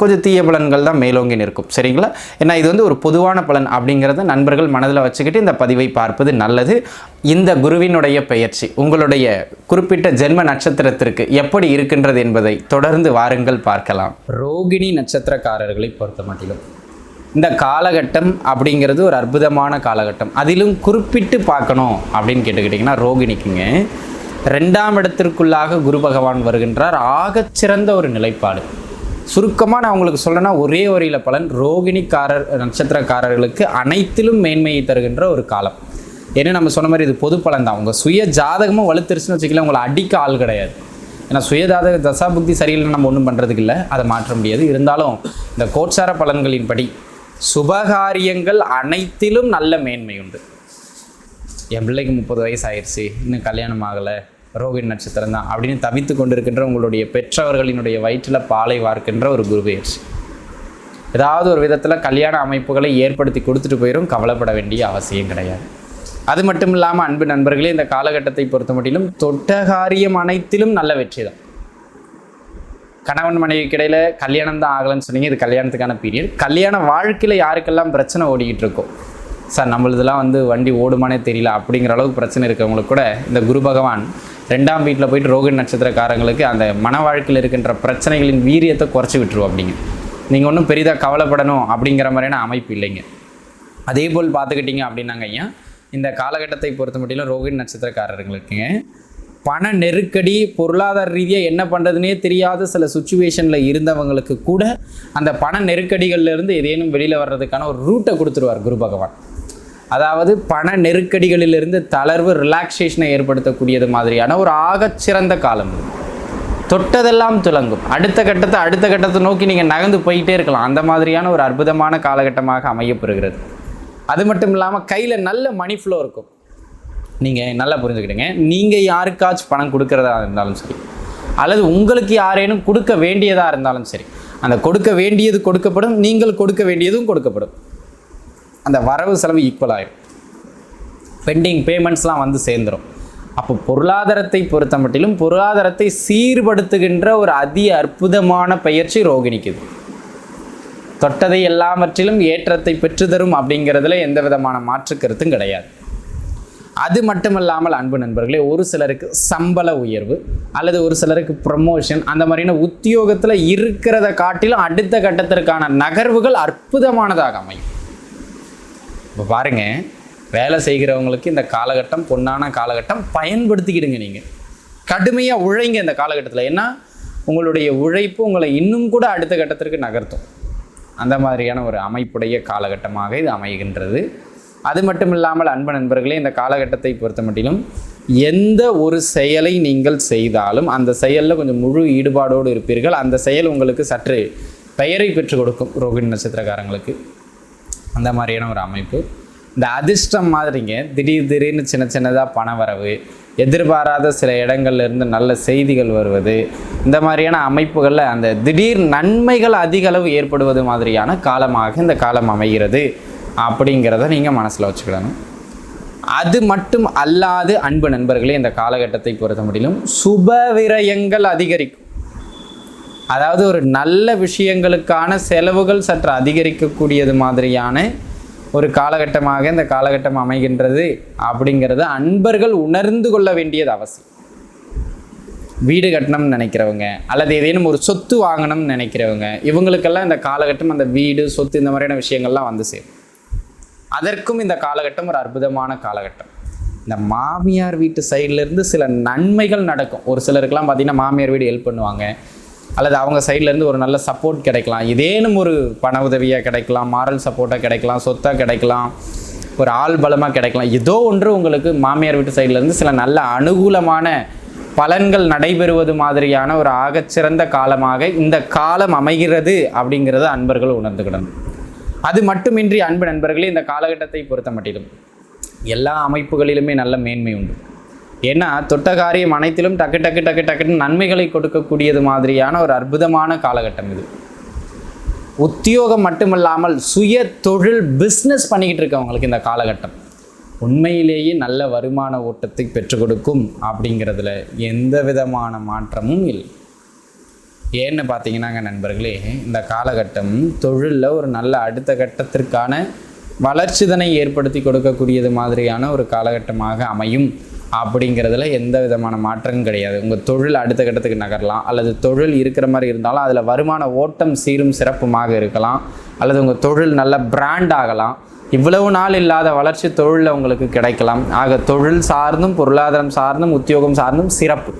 கொஞ்சம் தீய பலன்கள் தான் மேலோங்கி நிற்கும். சரிங்களா? ஏன்னா இது வந்து ஒரு பொதுவான பலன் அப்படிங்கிறத நண்பர்கள் மனதில் வச்சுக்கிட்டு இந்த பதிவை பார்ப்பது நல்லது. இந்த குருவினுடைய பெயர்ச்சி உங்களுடைய குறிப்பிட்ட ஜென்ம நட்சத்திரத்திற்கு எப்படி இருக்கின்றது என்பதை தொடர்ந்து வாருங்கள் பார்க்கலாம். ரோகிணி நட்சத்திரக்காரர்களை பொறுத்த மட்டிலும் இந்த காலகட்டம் அப்படிங்கிறது ஒரு அற்புதமான காலகட்டம். அதிலும் குறிப்பிட்டு பார்க்கணும் அப்படின்னு கேட்டுக்கிட்டிங்கன்னா ரோகிணிக்குங்க ரெண்டாம் இடத்திற்குள்ளாக குரு பகவான் வருகின்றார். ஆகச்சிறந்த ஒரு நிலைப்பாடு. சுருக்கமாக நான் உங்களுக்கு சொல்லணும்னா ஒரே வரியில் பலன் ரோகிணிக்காரர் நட்சத்திரக்காரர்களுக்கு அனைத்திலும் மேன்மையை தருகின்ற ஒரு காலம். ஏன்னா நம்ம சொன்ன மாதிரி இது பொது பலன் தான். உங்கள் சுய ஜாதகமும் வலுத்திருச்சுன்னு வச்சுக்கலாம் உங்களை அடிக்க ஆள் கிடையாது. ஏன்னா சுயஜாதக தசா புத்தி சரியில்லை நம்ம ஒன்றும் பண்ணுறதுக்கு இல்லை. அதை மாற்ற முடியாது. இருந்தாலும் இந்த கோட்சார பலன்களின்படி சுபகாரியங்கள் அனைத்திலும் நல்ல மேன்மை உண்டு. என் பிள்ளைக்கு முப்பது வயசு ஆயிடுச்சு இன்னும் கல்யாணம் ஆகலை. ரோகிணி நட்சத்திரம் தான் அப்படின்னு தவித்து கொண்டிருக்கின்ற உங்களுடைய பெற்றவர்களினுடைய வயிற்றில் பாலை வார்க்கின்ற ஒரு குரு ஏதாவது ஒரு விதத்தில் கல்யாண அமைப்புகளை ஏற்படுத்தி கொடுத்துட்டு போயிடும் கவலைப்பட வேண்டிய அவசியம் கிடையாது. அது மட்டும் இல்லாமல் அன்பு நண்பர்களே இந்த காலகட்டத்தை பொறுத்த மட்டிலும் தொட்டகாரியம் அனைத்திலும் நல்ல வெற்றி தான். கணவன் மனைவிக்கு இடையில் கல்யாணம் தான் ஆகலைன்னு சொன்னீங்க இது கல்யாணத்துக்கான பீரியட் கல்யாண வாழ்க்கையில் யாருக்கெல்லாம் பிரச்சனை ஓடிக்கிட்டு இருக்கோ சார் நம்மளதுலாம் வந்து வண்டி ஓடுமானே தெரியல. அப்படிங்கிற அளவுக்கு பிரச்சனை இருக்கவங்களுக்கு கூட இந்த குரு பகவான் ரெண்டாம் வீட்டில் போயிட்டு ரோகிணி நட்சத்திரக்காரங்களுக்கு அந்த மன வாழ்க்கையில் இருக்கின்ற பிரச்சனைகளின் வீரியத்தை குறைச்சி விட்டுருவோம் அப்படிங்க. நீங்கள் ஒன்றும் பெரிதாக கவலைப்படணும் அப்படிங்கிற மாதிரியான அமைப்பு இல்லைங்க. அதே போல் பார்த்துக்கிட்டிங்க அப்படின்னாங்க ஐயா இந்த காலகட்டத்தை பொறுத்த மட்டும் ரோகிணி நட்சத்திரக்காரர்களுக்குங்க பண நெருக்கடி பொருளாதார ரீதியாக என்ன பண்ணுறதுனே தெரியாத சில சுச்சுவேஷனில் இருந்தவங்களுக்கு கூட அந்த பண நெருக்கடிகள்லேருந்து ஏதேனும் வெளியில் வர்றதுக்கான ஒரு ரூட்டை கொடுத்துருவார் குரு பகவான். அதாவது பண நெருக்கடிகளிலிருந்து தளர்வு ரிலாக்ஸேஷனை ஏற்படுத்தக்கூடியது மாதிரியான ஒரு ஆகச்சிறந்த காலம் இது. தொட்டதெல்லாம் துலங்கும். அடுத்த கட்டத்தை அடுத்த கட்டத்தை நோக்கி நீங்கள் நகர்ந்து போயிட்டே இருக்கலாம். அந்த மாதிரியான ஒரு அற்புதமான காலகட்டமாக அமையப்பெறுகிறது. அது மட்டும் இல்லாமல் கையில் நல்ல மணி ஃப்ளோ இருக்கும். நீங்கள் நல்லா புரிஞ்சுக்கிடுங்க நீங்கள் யாருக்காச்சும் பணம் கொடுக்கறதா இருந்தாலும் சரி அல்லது உங்களுக்கு யாரேனும் கொடுக்க வேண்டியதாக இருந்தாலும் சரி அந்த கொடுக்க வேண்டியது கொடுக்கப்படும் நீங்கள் கொடுக்க வேண்டியதும் கொடுக்கப்படும். அந்த வரவு செலவு ஈக்குவல் ஆகிடும் பெண்டிங் பேமெண்ட்ஸ்லாம் வந்து சேர்ந்துடும் அப்போ பொருளாதாரத்தை பொறுத்த மட்டிலும் பொருளாதாரத்தை சீர்படுத்துகின்ற ஒரு அதி அற்புதமான பயிற்சி ரோகிணிக்குது. தொட்டதை எல்லாவற்றிலும் ஏற்றத்தை பெற்றுதரும் அப்படிங்கிறதுல எந்த விதமான மாற்று கருத்தும் கிடையாது. அது மட்டுமல்லாமல் அன்பு நண்பர்களே ஒரு சிலருக்கு சம்பள உயர்வு அல்லது ஒரு சிலருக்கு ப்ரமோஷன் அந்த மாதிரியான உத்தியோகத்தில் இருக்கிறத காட்டிலும் அடுத்த கட்டத்திற்கான நகர்வுகள் அற்புதமானதாக அமையும். இப்போ பாருங்கள் வேலை செய்கிறவங்களுக்கு இந்த காலகட்டம் பொன்னான காலகட்டம் பயன்படுத்திக்கிடுங்க நீங்கள் கடுமையாக உழைங்க இந்த காலகட்டத்தில். ஏன்னா உங்களுடைய உழைப்பு உங்களை இன்னும் கூட அடுத்த கட்டத்திற்கு நகர்த்தும். அந்த மாதிரியான ஒரு அமைப்புடைய காலகட்டமாக இது அமைகின்றது. அது மட்டும் இல்லாமல் அன்பு நண்பர்களே இந்த காலகட்டத்தை பொறுத்த மட்டிலும் எந்த ஒரு செயலை நீங்கள் செய்தாலும் அந்த செயலில் கொஞ்சம் முழு ஈடுபாடோடு இருப்பீர்கள். அந்த செயல் உங்களுக்கு சற்று பெயரை பெற்றுக் கொடுக்கும் ரோகிணி நட்சத்திரக்காரங்களுக்கு. அந்த மாதிரியான ஒரு அமைப்பு. இந்த அதிர்ஷ்டம் மாதிரிங்க திடீர் திடீர்னு சின்ன சின்னதாக பண வரவு எதிர்பாராத சில இடங்கள்லேருந்து நல்ல செய்திகள் வருவது இந்த மாதிரியான அமைப்புகளில் அந்த திடீர் நன்மைகள் அதிக அளவு ஏற்படுவது மாதிரியான காலமாக இந்த காலம் அமைகிறது. அப்படிங்கிறத நீங்கள் மனசில் வச்சுக்கிடணும். அது மட்டும் அல்லாது அன்பு நண்பர்களே இந்த காலகட்டத்தை பொறுத்த முடியும் சுப விரயங்கள் அதிகரிக்கும். அதாவது ஒரு நல்ல விஷயங்களுக்கான செலவுகள் சற்று அதிகரிக்கக்கூடியது மாதிரியான ஒரு காலகட்டமாக இந்த காலகட்டம் அமைகின்றது அப்படிங்கிறது அன்பர்கள் உணர்ந்து கொள்ள வேண்டியது அவசியம். வீடு கட்டணும்னு நினைக்கிறவங்க அல்லது ஏதேனும் ஒரு சொத்து வாங்கணும்னு நினைக்கிறவங்க இவங்களுக்கெல்லாம் இந்த காலகட்டம் அந்த வீடு சொத்து இந்த மாதிரியான விஷயங்கள்லாம் வந்து சேரும். அதற்கும் இந்த காலகட்டம் ஒரு அற்புதமான காலகட்டம். இந்த மாமியார் வீட்டு சைட்லேருந்து சில நன்மைகள் நடக்கும். ஒரு சிலருக்கெல்லாம் பார்த்தீங்கன்னா மாமியார் வீடு ஹெல்ப் பண்ணுவாங்க. அல்லது அவங்க சைட்லேருந்து ஒரு நல்ல சப்போர்ட் கிடைக்கலாம். ஏதேனும் ஒரு பண உதவியாக கிடைக்கலாம் மாரல் சப்போர்ட்டாக கிடைக்கலாம் சொத்தாக கிடைக்கலாம் ஒரு ஆள் பலமாக கிடைக்கலாம். ஏதோ ஒன்று உங்களுக்கு மாமியார் வீட்டு சைட்லேருந்து இருந்து சில நல்ல அனுகூலமான பலன்கள் நடைபெறுவது மாதிரியான ஒரு ஆகச்சிறந்த காலமாக இந்த காலம் அமைகிறது அப்படிங்கிறத அன்பர்கள் உணர்ந்துக்கிடணும் அது மட்டுமின்றி அன்பு நண்பர்களே இந்த காலகட்டத்தை பொறுத்த மட்டிலும் எல்லா அமைப்புகளிலுமே நல்ல மேன்மை உண்டு. ஏன்னா தொட்ட காரியம் அனைத்திலும் டக்கு டக்கு டக்கு டக்குன்னு நன்மைகளை கொடுக்கக்கூடியது மாதிரியான ஒரு அற்புதமான காலகட்டம் இது. உத்தியோகம் மட்டுமல்லாமல் சுய தொழில் பிஸ்னஸ் பண்ணிக்கிட்டு இருக்கவங்களுக்கு இந்த காலகட்டம். உண்மையிலேயே நல்ல வருமான ஓட்டத்தை பெற்றுக் கொடுக்கும் அப்படிங்கிறதுல எந்த விதமான மாற்றமும் இல்லை. ஏன்னு பார்த்தீங்கன்னாங்க நண்பர்களே இந்த காலகட்டம் தொழிலில் ஒரு நல்ல அடுத்த கட்டத்திற்கான வளர்ச்சிதனை ஏற்படுத்தி கொடுக்கக்கூடியது மாதிரியான ஒரு காலகட்டமாக அமையும். அப்படிங்கிறதுல எந்த விதமான மாற்றமும் கிடையாது. உங்கள் தொழில் அடுத்த கட்டத்துக்கு நகரலாம். அல்லது தொழில் இருக்கிற மாதிரி இருந்தாலும் அதில் வருமான ஓட்டம் சீரும் சிறப்புமாக இருக்கலாம். அல்லது உங்கள் தொழில் நல்ல பிராண்ட் ஆகலாம். இவ்வளவு நாள் இல்லாத வளர்ச்சி தொழிலில் உங்களுக்கு கிடைக்கலாம். ஆக தொழில் சார்ந்தும் பொருளாதாரம் சார்ந்தும் உத்தியோகம் சார்ந்தும் சிறப்பு.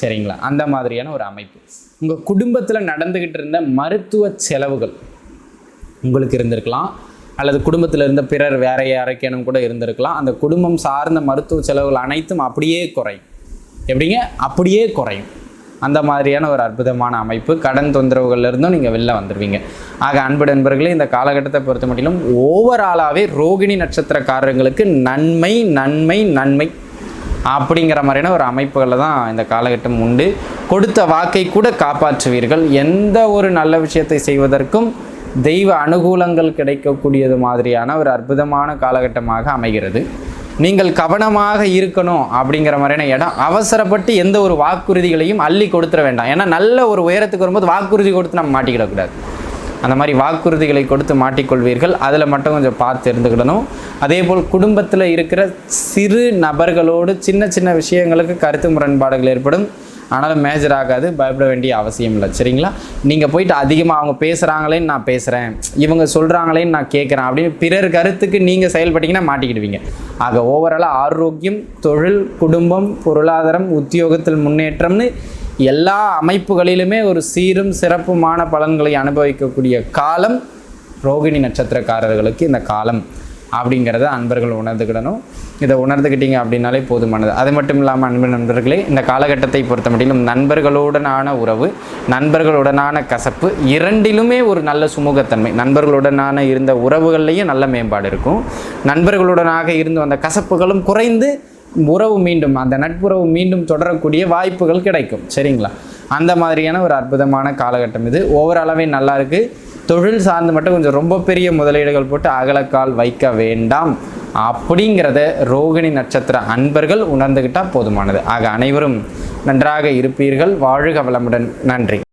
சரிங்களா? அந்த மாதிரியான ஒரு அமைப்பு. உங்கள் குடும்பத்தில் நடந்துக்கிட்டு இருந்த மருத்துவ செலவுகள் உங்களுக்கு இருந்திருக்கலாம். அல்லது குடும்பத்தில் இருந்த பிறர் வேற யாருக்கேனும் கூட இருந்திருக்கலாம். அந்த குடும்பம் சார்ந்த மருத்துவ செலவுகள் அனைத்தும் அப்படியே குறையும். எப்படிங்க? அப்படியே குறையும். அந்த மாதிரியான ஒரு அற்புதமான அமைப்பு. கடன் தொந்தரவுகள்லேருந்தும் நீங்கள் வெளில வந்துடுவீங்க ஆக அன்பு நண்பர்களே இந்த காலகட்டத்தை பொறுத்த மட்டிலும் ஓவராலாகவே ரோகிணி நட்சத்திரக்காரர்களுக்கு நன்மை நன்மை நன்மை அப்படிங்கிற மாதிரியான ஒரு அமைப்புகளில் தான் இந்த காலகட்டம் உண்டு. கொடுத்த வாக்கை கூட காப்பாற்றுவீர்கள். எந்த ஒரு நல்ல விஷயத்தை செய்வதற்கும் தெய்வ அனுகூலங்கள் கிடைக்கக்கூடியது மாதிரியான ஒரு அற்புதமான காலகட்டமாக அமைகிறது. நீங்கள் கவனமாக இருக்கணும் அப்படிங்கிற மாதிரியான இடம் அவசரப்பட்டு எந்த ஒரு வாக்குறுதிகளையும் அள்ளி கொடுத்துட வேண்டாம். ஏன்னா நல்ல ஒரு உயரத்துக்கு வரும்போது வாக்குறுதி கொடுத்து நம்ம மாட்டிக்கிடக்கூடாது. அந்த மாதிரி வாக்குறுதிகளை கொடுத்து மாட்டிக்கொள்வீர்கள். அதில் மட்டும் கொஞ்சம் பார்த்து இருந்துக்கிடணும் அதே போல் குடும்பத்தில் இருக்கிற சிறு நபர்களோடு சின்ன சின்ன விஷயங்களுக்கு கருத்து முரண்பாடுகள் ஏற்படும். ஆனாலும் மேஜர் ஆகாது பயப்பட வேண்டிய அவசியம் இல்லை. சரிங்களா? நீங்கள் போயிட்டு அதிகமாக அவங்க பேசுகிறாங்களேன்னு நான் பேசுகிறேன் இவங்க சொல்கிறாங்களேன்னு நான் கேட்குறேன் அப்படின்னு பிறர் கருத்துக்கு நீங்கள் செயல்பட்டீங்கன்னா மாட்டிக்கிடுவீங்க. ஆக ஓவராலாக ஆரோக்கியம் தொழில் குடும்பம் பொருளாதாரம் உத்தியோகத்தில் முன்னேற்றம்னு எல்லா அமைப்புகளிலுமே ஒரு சீரும் சிறப்புமான பலன்களை அனுபவிக்கக்கூடிய காலம் ரோகிணி நட்சத்திரக்காரர்களுக்கு இந்த காலம். அப்படிங்கிறத அன்பர்கள் உணர்ந்துக்கிடணும். இதை உணர்ந்துக்கிட்டீங்க அப்படின்னாலே போதுமானது. அது மட்டும் இல்லாமல் அன்பு நண்பர்களே இந்த காலகட்டத்தை பொறுத்த மட்டிலும் நண்பர்களுடனான உறவு நண்பர்களுடனான கசப்பு இரண்டிலுமே ஒரு நல்ல சுமூகத்தன்மை. நண்பர்களுடனான இருந்த உறவுகள்லேயும் நல்ல மேம்பாடு இருக்கும். நண்பர்களுடனாக இருந்து வந்த கசப்புகளும் குறைந்து உறவு மீண்டும் அந்த நட்புறவு மீண்டும் தொடரக்கூடிய வாய்ப்புகள் கிடைக்கும். சரிங்களா? அந்த மாதிரியான ஒரு அற்புதமான காலகட்டம் இது. ஓவராலாகவே நல்லா இருக்குது தொழில் சார்ந்து மட்டும் கொஞ்சம் ரொம்ப பெரிய முதலீடுகள் போட்டு அகலக்கால் வைக்க வேண்டாம். அப்படிங்கிறத ரோகிணி நட்சத்திர அன்பர்கள் உணர்ந்துக்கிட்டால் போதுமானது. ஆக அனைவரும் நன்றாக இருப்பீர்கள். வாழ்க வளமுடன். நன்றி.